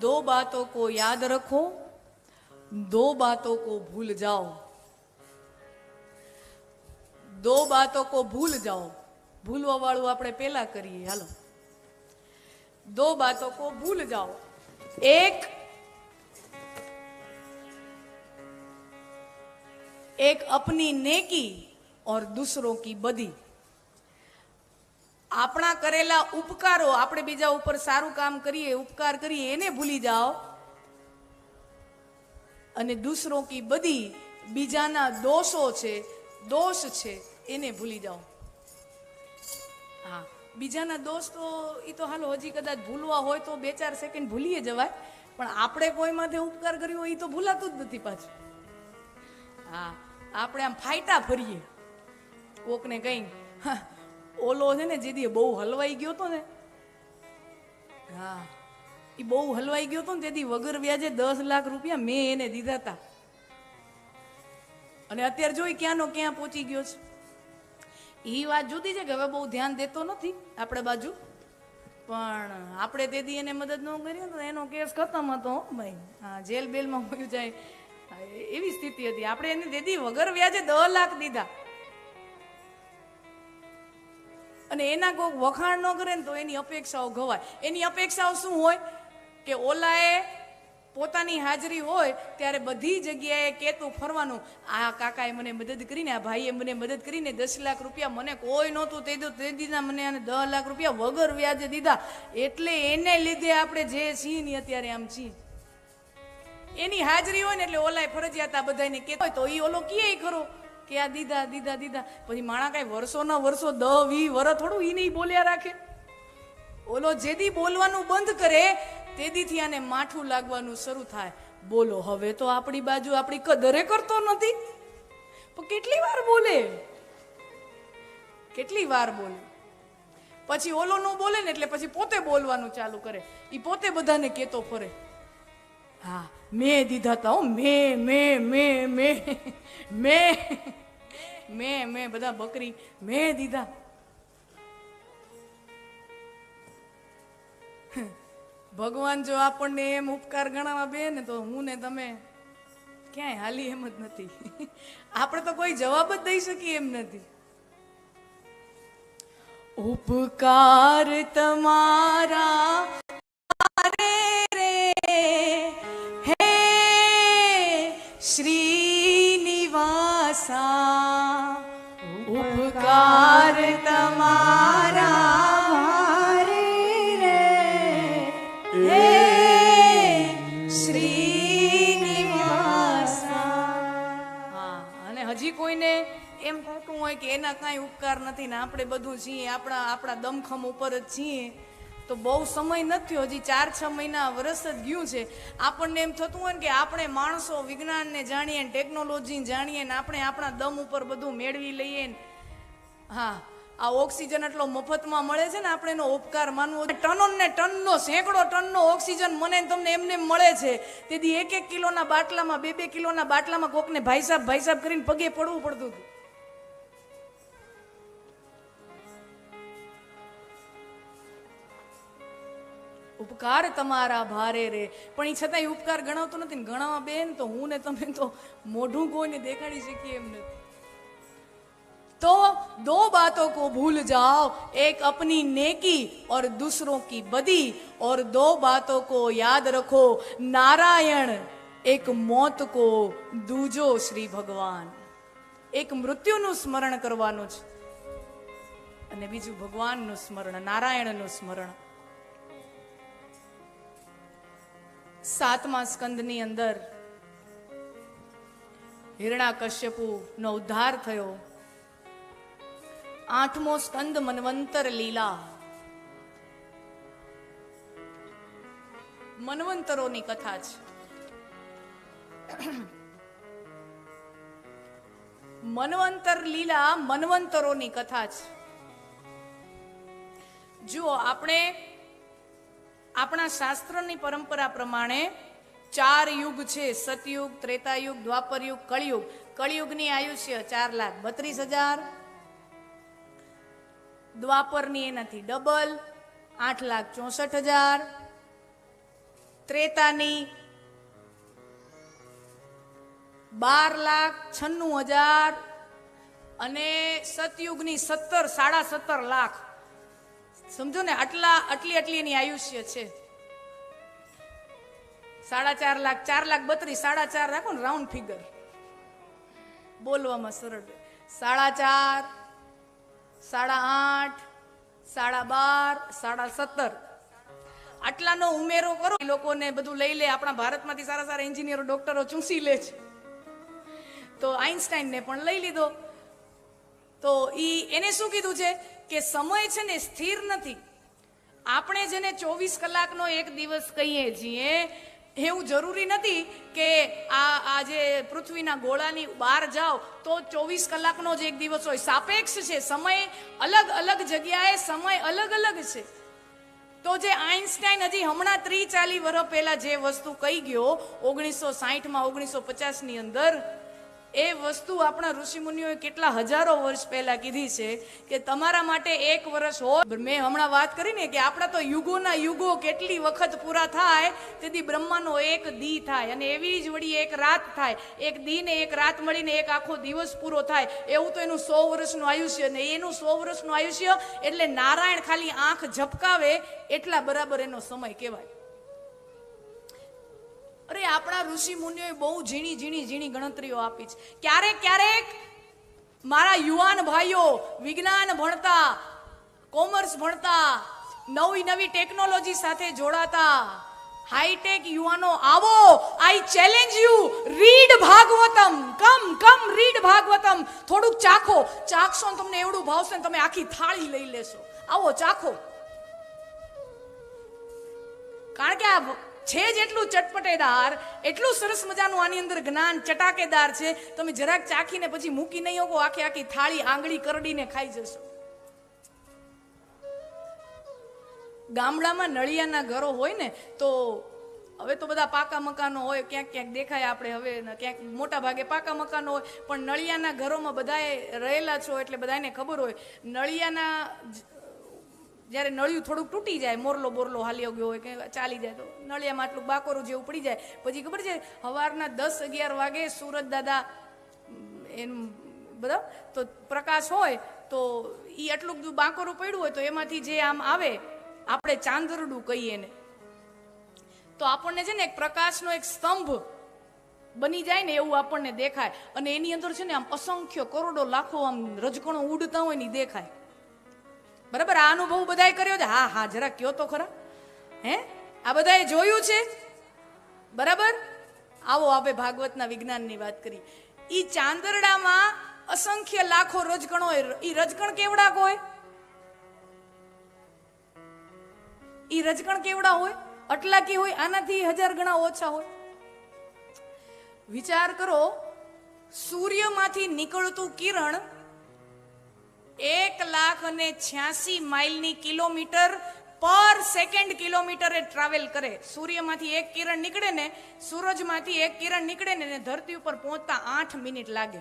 दो बातों को याद रखो दो बातों को भूल जाओ दो बातों को भूल जाओ ભૂલવા વાળું આપણે પેલા કરીએ હાલો दो बातों को भूल जाओ एक एक अपनी नेकी और दूसरों की बदी આપણા કરેલા ઉપકારો આપણે બીજા ઉપર સારું કામ કરીએ ઉપકાર કરીએ એને ભૂલી જાઓ. અને દૂસરો કી બધી બીજાના દોષો છે દોષ છે એને ભૂલી જાઓ. હા બીજાના દોષ તો એ તો હાલો હજી કદાચ ભૂલવા હોય તો બે ચાર સેકન્ડ ભૂલીએ જવાય. પણ આપણે કોઈ માથે ઉપકાર કર્યો એ તો ભૂલાતું જ નથી પાછું. હા આપણે આમ ફાયટા ફરીએ. કોકને કઈ હા, ઓલો છે ને, જીદી બહુ હલવાઈ ગયો તો ને, હા એ બહુ હલવાઈ ગયો તો ને તેથી વગર વ્યાજે દસ લાખ રૂપિયા મેં એને દીધા હતા અને અત્યારે જોઈ ક્યાંનો ક્યાં પહોંચી ગયો છે. એ વાત જુદી છે કે હવે બહુ ધ્યાન દેતો નથી આપણે બાજુ, પણ આપણે તેથી એને મદદ ન કરી તો એનો કેસ ખતમ હતો ભાઈ. હા, જેલ બેલમાં ગયું જાય. એવી સ્થિતિ હતી. આપણે એને દેદી વગર વ્યાજે દસ લાખ દીધા. અને એના કોઈક વખાણ ન કરે ને તો એની અપેક્ષાઓ ગવાય. એની અપેક્ષાઓ શું હોય? કે ઓલાએ પોતાની હાજરી હોય ત્યારે બધી જગ્યાએ કેતું ફરવાનું. આ કાકાએ મને મદદ કરીને, આ ભાઈએ મને મદદ કરીને દસ લાખ રૂપિયા મને કોઈ નહોતું તે તે દીધા મને અને દસ લાખ રૂપિયા વગર વ્યાજે દીધા. એટલે એને લીધે આપણે જે છીએ ને અત્યારે આમ છીએ. એની હાજરી હોય ને એટલે ઓલાય ફરજિયાત આ બધાને કે હોય તો એ ઓલો કીએ ખરો? કે આ દીધા દીધા દીધા. પછી માણા કઈ વર્ષોના વર્ષો દ, વી, વર, થોડું ઈ નહીં બોલ્યા રાખે. ઓલો જેદી બોલવાનું બંધ કરે, તેદીથી આને માઠું લાગવાનું શરૂ થાય. બોલો, હવે તો આપણી બાજુ આપણી કદરે કરતો નથી. પણ કેટલી વાર બોલે? કેટલી વાર બોલે? પછી ઓલો નો બોલે ને એટલે પછી પોતે બોલવાનું ચાલુ કરે. એ પોતે બધાને કેતો ફરે. હા મેં દીધા તા મેં મેં મેં મેં મેં મેં મેં, બધા બકરી મેં દીધા. ભગવાન જો આપણને એમ ઉપકાર ગણાવા બે ને તો હું ને તમે ક્યાંય હાલી એમ જ નથી. આપણે તો કોઈ જવાબ જ દઈ શકીએ એમ નથી. ઉપકાર તમારા એના કાંઈ ઉપકાર નથી ને આપણે બધું છીએ, આપણા આપણા દમખમ ઉપર જ છીએ, તો બહુ સમય નથી હજી ચાર છ મહિના વરસ જ ગયું છે. આપણને એમ થતું હોય ને કે આપણે માણસો વિજ્ઞાનને જાણીએ ને ટેકનોલોજીને જાણીએ ને આપણે આપણા દમ ઉપર બધું મેળવી લઈએ ને. હા આ ઓક્સિજન એટલો મફતમાં મળે છે ને, આપણે એનો ઉપકાર માનવો ટનો ને ટનનો સેંકડો ટનનો ઓક્સિજન મને તમને એમને મળે છે. તેથી એક એક કિલોના બાટલામાં, બે બે કિલોના બાટલામાં કોકને ભાઈ સાહેબ ભાઈ સાહેબ કરીને પગે પડવું પડતું હતું. ઉપકાર તમારા ભારે રે. પણ એ છતાંય ઉપકાર ગણાવતો નથી ને ગણાવવા બેન તો હું ને તમે તો મોઢું કોઈને દેખાડી શકીએ એમ નથી. तो दो बातों को भूल जाओ एक अपनी नेकी और दूसरों की बदी और दो बातों को याद रखो नारायण एक मौत को दूजो શ્રી ભગવાન એક મૃત્યુનું સ્મરણ કરવાનું છે અને બીજું ભગવાનનું સ્મરણ નારાયણનું સ્મરણ સાતમા સ્કંદની અંદર હિરણા કશ્યપુ નો ઉદ્ધાર થયો આઠમો સ્કંદ મનવંતર લીલા. મનવંતરોની કથા છે. મનવંતર લીલા મનવંતરોની કથા છે. જુઓ, આપણે આપણા શાસ્ત્રની પરંપરા પ્રમાણે ચાર યુગ છે. સતયુગ, ત્રેતાયુગ, દ્વાપરયુગ, કળિયુગ. કળિયુગની આયુષ્ય ચાર લાખ બત્રીસ હજાર દ્વાપરની એનાથી ડબલ આઠ લાખ ચોસઠ હજાર. ત્રેતાની બાર લાખ છન્નું હજાર. અને સતયુગની સત્તર, સાડા સત્તર લાખ. સમજો ને, આટલા, આટલી આટલી એની આયુષ્ય છે. સાડા ચાર લાખ ચાર લાખ બત્રીસ, સાડા ચાર રાખો ને રાઉન્ડ ફિગર બોલવામાં સરળ. સાડા ચાર સાડા આઠ, સાડા બાર, સાડા સત્તર. આટલાનો ઉમેરો કરો, એ લોકોને બધું લઈ લે. આપણા ભારતમાંથી સારા સારા એન્જિનિયરો, ડોક્ટરો ચૂસી લે છે. તો આઈન્સ્ટાઈનને પણ લઈ લીધો. તો ઈ એને શું કીધું છે? કે સમય છે ને સ્થિર નથી. આપણે જેને ચોવીસ કલાકનો એક દિવસ કહીએ છીએ એવું જરૂરી નથી કે આ આ જે પૃથ્વીના ગોળાની બહાર જાઓ તો ચોવીસ કલાકનો જ એક દિવસ હોય. સાપેક્ષ છે, સમય અલગ અલગ જગ્યાએ સમય અલગ અલગ છે. તો જે આઈન્સ્ટાઈન હજી હમણાં ત્રી ચાલી વર્ષ પહેલા જે વસ્તુ કહી ગયો, ઓગણીસો સાહીઠમાં, ઓગણીસો પચાસની અંદર એ વસ્તુ આપણા ઋષિમુનિઓએ કેટલા હજારો વર્ષ પહેલા કીધી છે કે તમારા માટે એક વર્ષ હોય. મેં હમણાં વાત કરી ને કે આપણા તો યુગોના યુગો કેટલી વખત પૂરા થાય, તેથી બ્રહ્માનો એક દી થાય અને એવી જ વળી એક રાત થાય. એક દી ને એક રાત મળીને એક આખો દિવસ પૂરો થાય. એવું તો એનું સો વર્ષનું આયુષ્ય ને એનું સો વર્ષનું આયુષ્ય એટલે નારાયણ ખાલી આંખ ઝપકાવે એટલા બરાબર એનો સમય કહેવાય. અરે, આપણા ઋષિ મુનિઓએ બહુ ઝીણી ઝીણી ઝીણી ગણતરીઓ આપી છે. ક્યારેક ક્યારેક મારા યુવાન ભાઈઓ વિજ્ઞાન ભણતા, કોમર્સ ભણતા, નવી નવી ટેકનોલોજી સાથે જોડાતા, હાઈટેક યુવાનો આવો, I challenge you, read Bhagavatam, come come, read Bhagavatam. થોડુંક ચાખો, ચાખશો ને તમને એવડું ભાવશે ને તમે આખી થાળી લઈ લેશો. આવો, ચાખો. કારણ કે આ છે જ એટલું ચટપટેદાર, એટલું સરસ મજાનું આની અંદર જ્ઞાન ચટાકેદાર છે. તમે જરાક ચાખીને પછી મૂકી નહીં હોગો, આખી આખી થાળી આંગળી કરડીને ખાઈ જશો. ગામડામાં નળિયાના ઘરો હોય ને, તો હવે તો બધા પાકા મકાનો હોય, ક્યાંક ક્યાંક દેખાય આપણે હવે ક્યાંક મોટા ભાગે પાકા મકાનો હોય, પણ નળિયાના ઘરોમાં બધાએ રહેલા છો એટલે બધાને ખબર હોય. નળિયાના જ્યારે નળિયું થોડુંક તૂટી જાય, મોરલો બોરલો હાલ્યો ગયો હોય કે ચાલી જાય, તો નળિયામાં આટલું બાકોરું જેવું પડી જાય. પછી ખબર છે સવારના દસ અગિયાર વાગે સુરત દાદા એનું બધા તો પ્રકાશ હોય, તો એ આટલું બધું બાકોરું પડ્યું હોય તો એમાંથી જે આમ આવે, આપણે ચાંદરડું કહીએ ને તો આપણને છે ને એક પ્રકાશનો એક સ્તંભ બની જાય ને એવું આપણને દેખાય. અને એની અંદર છે ને આમ અસંખ્ય કરોડો લાખો આમ રજકણો ઉડતા હોય ને દેખાય. બરાબર? આ અનુભવ બધાએ કર્યો છે? હા હા, જરા કયો તો ખરા. હે? આ બધાએ જોયું છે? બરાબર? આવો આપણે ભાગવતના વિજ્ઞાનની વાત કરી. ઈ ચાંદરડામાં અસંખ્ય લાખો રજકણો ઈ રજકણ કેવડા હોય? ઈ રજકણ કેવડા હોય? આટલા કે હોય? આનાથી હજાર ગણા ઓછા હોય. વિચાર કરો, સૂર્યમાંથી નીકળતું કિરણ એક લાખ અને છ્યાસી માઇલની કિલોમીટર પર સેકન્ડ કિલોમીટરે ટ્રાવેલ કરે. સૂર્યમાંથી એક કિરણ નીકળે ને સૂરજમાંથી એક કિરણ નીકળે ને ધરતી ઉપર પહોંચતા આઠ મિનિટ લાગે.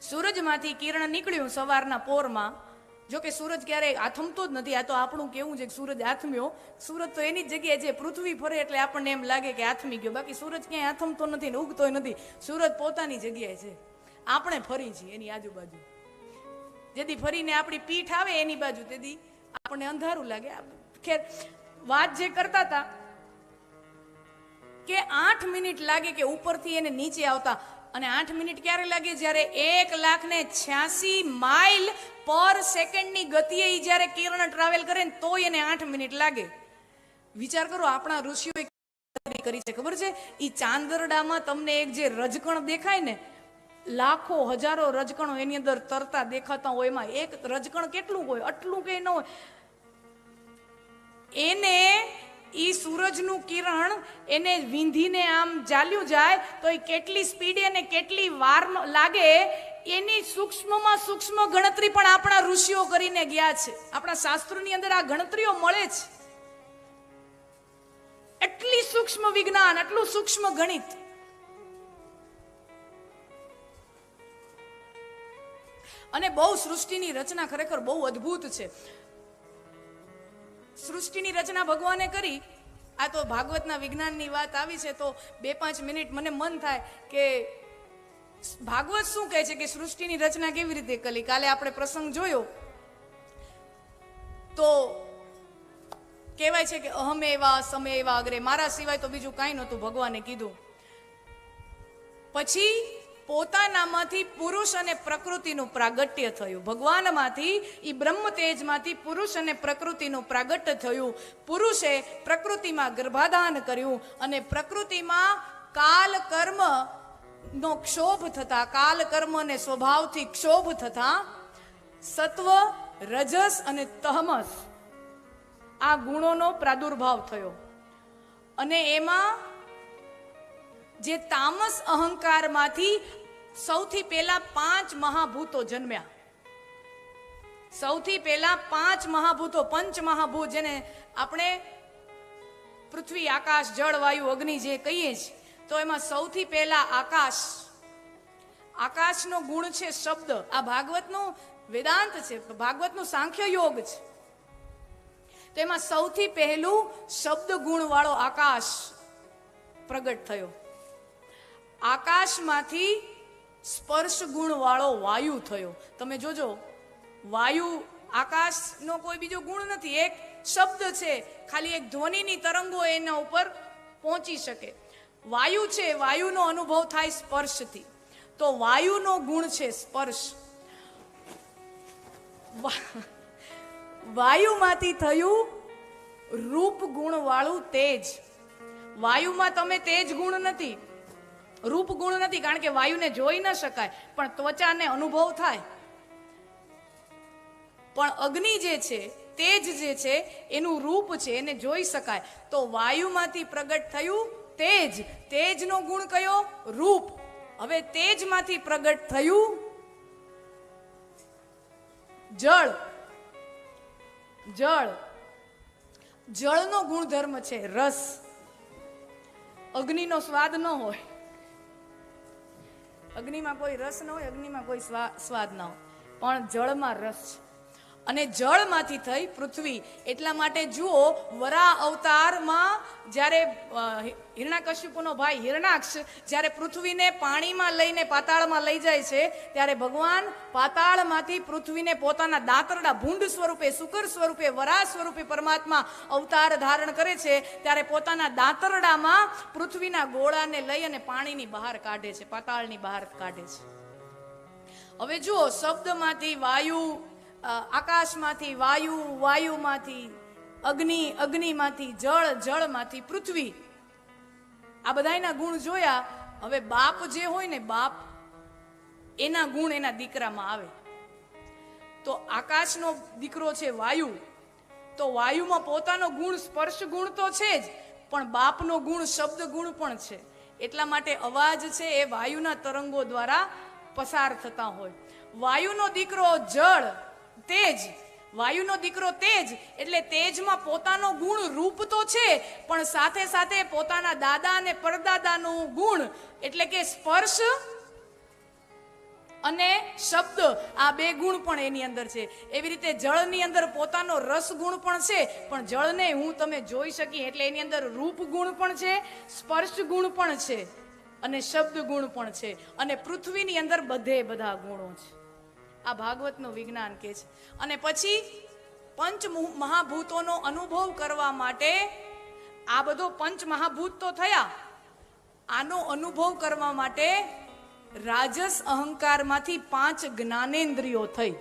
સૂરજમાંથી કિરણ નીકળ્યું સવારના પોરમાં. જો કે સૂરજ ક્યારેય આથમતો જ નથી, આ તો આપણું કેવું છે કે સૂરજ આથમ્યો. સૂરજ તો એની જ જગ્યાએ જે પૃથ્વી ફરે એટલે આપણને એમ લાગે કે આથમી ગયો. બાકી સૂરજ ક્યાંય આથમતો નથી ને ઉગતો નથી. સૂરજ પોતાની જગ્યાએ છે. આપણે ફરી છીએ એની આજુબાજુ. જેથી ફરીને આપણી પીઠ આવે એની બાજુ, તેથી આપણને અંધારું લાગે. ખેર, વાત જે કરતા હતા કે આઠ મિનિટ લાગે કે ઉપરથી એને નીચે આવતા. અને આઠ મિનિટ ક્યારે લાગે? જ્યારે એક લાખ ને છ્યાસી માઇલ પર સેકન્ડની ગતિએ એ જ્યારે કિરણ ટ્રાવેલ કરે ને તોય એને આઠ મિનિટ લાગે. વિચાર કરો, આપણા ઋષિઓએ કરી છે. ખબર છે? એ ચાંદરડામાં તમને એક જે રજકણ દેખાય ને લાખો, હજારો રજકણો એની અંદર તરતા દેખાતા હોય, એમાં એક રજકણ કેટલું હોય, આટલું કે ન હોય. એને ઈ સૂરજનું કિરણ એને વીંધીને આમ ચાલ્યું જાય, તો એ કેટલી સ્પીડે અને કેટલી વાર લાગે, એની સૂક્ષ્મમાં સૂક્ષ્મ ગણતરી પણ આપણા ઋષિઓ કરીને ગયા છે. આપણા શાસ્ત્રોની અંદર આ ગણતરીઓ મળે છે. એટલી સૂક્ષ્મ વિજ્ઞાન, આટલું સૂક્ષ્મ ગણિત. અને બહુ સૃષ્ટિની રચના ખરેખર બહુ અદ્ભુત છે. સૃષ્ટિની રચના ભગવાને કરી. આ તો ભાગવતના વિજ્ઞાનની વાત આવી છે તો બે પાંચ મિનિટ મને મન થાય કે ભાગવત શું કહે છે કે સૃષ્ટિની રચના કેવી રીતે કરી? કાલે આપણે પ્રસંગ જોયો. તો કહેવાય છે કે અહમ એવા સમય એવા અગ્રે. મારા સિવાય તો બીજું કાંઈ નહોતું ભગવાને કીધું. પછી પોતાનામાંથી પુરુષ અને પ્રકૃતિનું પ્રાગટ્ય થયું. ભગવાનમાંથી એ બ્રહ્મ તેજમાંથી પુરુષ અને પ્રકૃતિનું પ્રાગટ્ય થયું. પુરુષે પ્રકૃતિમાં ગર્ભાધાન કર્યું અને પ્રકૃતિમાં કાલ કર્મ નો ક્ષોભ થતા કાલ કર્મ અને સ્વભાવથી ક્ષોભ થતા, સત્વ, રજસ અને તહમસ આ ગુણોનો પ્રાદુર્ભાવ થયો. અને એમાં જે તામસ અહંકારમાંથી સૌથી પહેલા પાંચ મહાભૂતો જન્મ્યા. સૌથી પહેલા પાંચ મહાભૂતો પંચ મહાભૂત જેને આપણે પૃથ્વી, આકાશ, જળ, વાયુ, અગ્નિ જે કહીએ છીએ તો એમાં સૌથી પહેલા આકાશ. આકાશનો ગુણ છે શબ્દ. આ ભાગવતનું વેદાંત છે, ભાગવતનું સાંખ્ય યોગ છે. તો એમાં સૌથી પહેલું શબ્દ ગુણ વાળો આકાશ પ્રગટ થયો. આકાશમાંથી સ્પર્શ ગુણ વાળો વાયુ થયો. તમે જોજો, વાયુ આકાશનો કોઈ બીજો ગુણ નથી, એક શબ્દ છે, ખાલી એક ધ્વનિની તરંગો એના ઉપર પહોંચી શકે. વાયુ છે, વાયુનો અનુભવ થાય સ્પર્શથી. તો વાયુનો ગુણ છે સ્પર્શ. વાયુમાંથી થયું રૂપ ગુણ વાળું તેજ. વાયુમાં તમે તેજ ગુણ નથી રૂપ ગુણ નથી, કારણ કે વાયુને જોઈ ન શકાય, પણ ત્વચાને અનુભવ થાય. પણ અગ્નિ જે છે, તેજ જે છે, એનું રૂપ છે, એને જોઈ શકાય. તો વાયુમાંથી પ્રગટ થયું તેજ. તેજનો ગુણ કયો? રૂપ. હવે તેજમાંથી પ્રગટ થયું જળ. જળ. જળનો ગુણધર્મ છે રસ. અગ્નિનો સ્વાદ ન હોય. અગ્નિમાં કોઈ રસ ન હોય, અગ્નિમાં કોઈ સ્વા- સ્વાદ ન હોય. પણ જળમાં રસ છે. અને જળમાંથી થઈ પૃથ્વી. એટલા માટે જુઓ વરા અવતારમાં જ્યારે હિરણાકશ્યપુનો ભાઈ હિરણાક્ષ જ્યારે પૃથ્વીને પાણીમાં લઈને પાતાળમાં લઈ જાય છે, ત્યારે ભગવાન પાતાળમાંથી પૃથ્વીને પોતાના દાંતરડા ભૂંડ સ્વરૂપે શુકર સ્વરૂપે વરા સ્વરૂપે પરમાત્મા અવતાર ધારણ કરે છે, ત્યારે પોતાના દાંતરડામાં પૃથ્વીના ગોળાને લઈ અને પાણીની બહાર કાઢે છે, પાતાળની બહાર કાઢે છે. હવે જુઓ, શબ્દમાંથી વાયુ આકાશમાંથી વાયુ, વાયુમાંથી અગ્નિ, અગ્નિમાંથી જળ, જળમાંથી પૃથ્વી. આ બધાયના ગુણ જોયા, હવે બાપ જે હોય ને બાપ, એના ગુણ એના દીકરામાં આવે. તો આકાશનો દીકરો છે વાયુ. તો વાયુમાં પોતાનો ગુણ, સ્પર્શ ગુણ તો છે જ, પણ બાપનો ગુણ, શબ્દ ગુણ પણ છે. એટલા માટે અવાજ છે એ વાયુના તરંગો દ્વારા પસાર થતા હોય. વાયુનો દીકરો જળ તેજ. વાયુનો દીકરો તેજ, એટલે તેજમાં પોતાનો ગુણ રૂપ તો છે, પણ સાથે સાથે પોતાના દાદા અને પરદાદાનું ગુણ, એટલે કે સ્પર્શ અને શબ્દ, આ બે ગુણ પણ એની અંદર છે. એવી રીતે જળની અંદર પોતાનો રસ ગુણ પણ છે, પણ જળને હું તમે જોઈ શકી એટલે એની અંદર રૂપ ગુણ પણ છે, સ્પર્શ ગુણ પણ છે, અને શબ્દ ગુણ પણ છે. અને પૃથ્વીની અંદર બધે બધા ગુણો છે. આ ભાગવતનું વિજ્ઞાન કે છે. અને પછી પંચ મહાભૂતોનો અનુભવ કરવા માટે આ બધો પંચ મહાભૂત તો થયા. આનો અનુભવ કરવા માટે રાજસ અહંકારમાંથી પાંચ જ્ઞાનેન્દ્રિયો થઈ.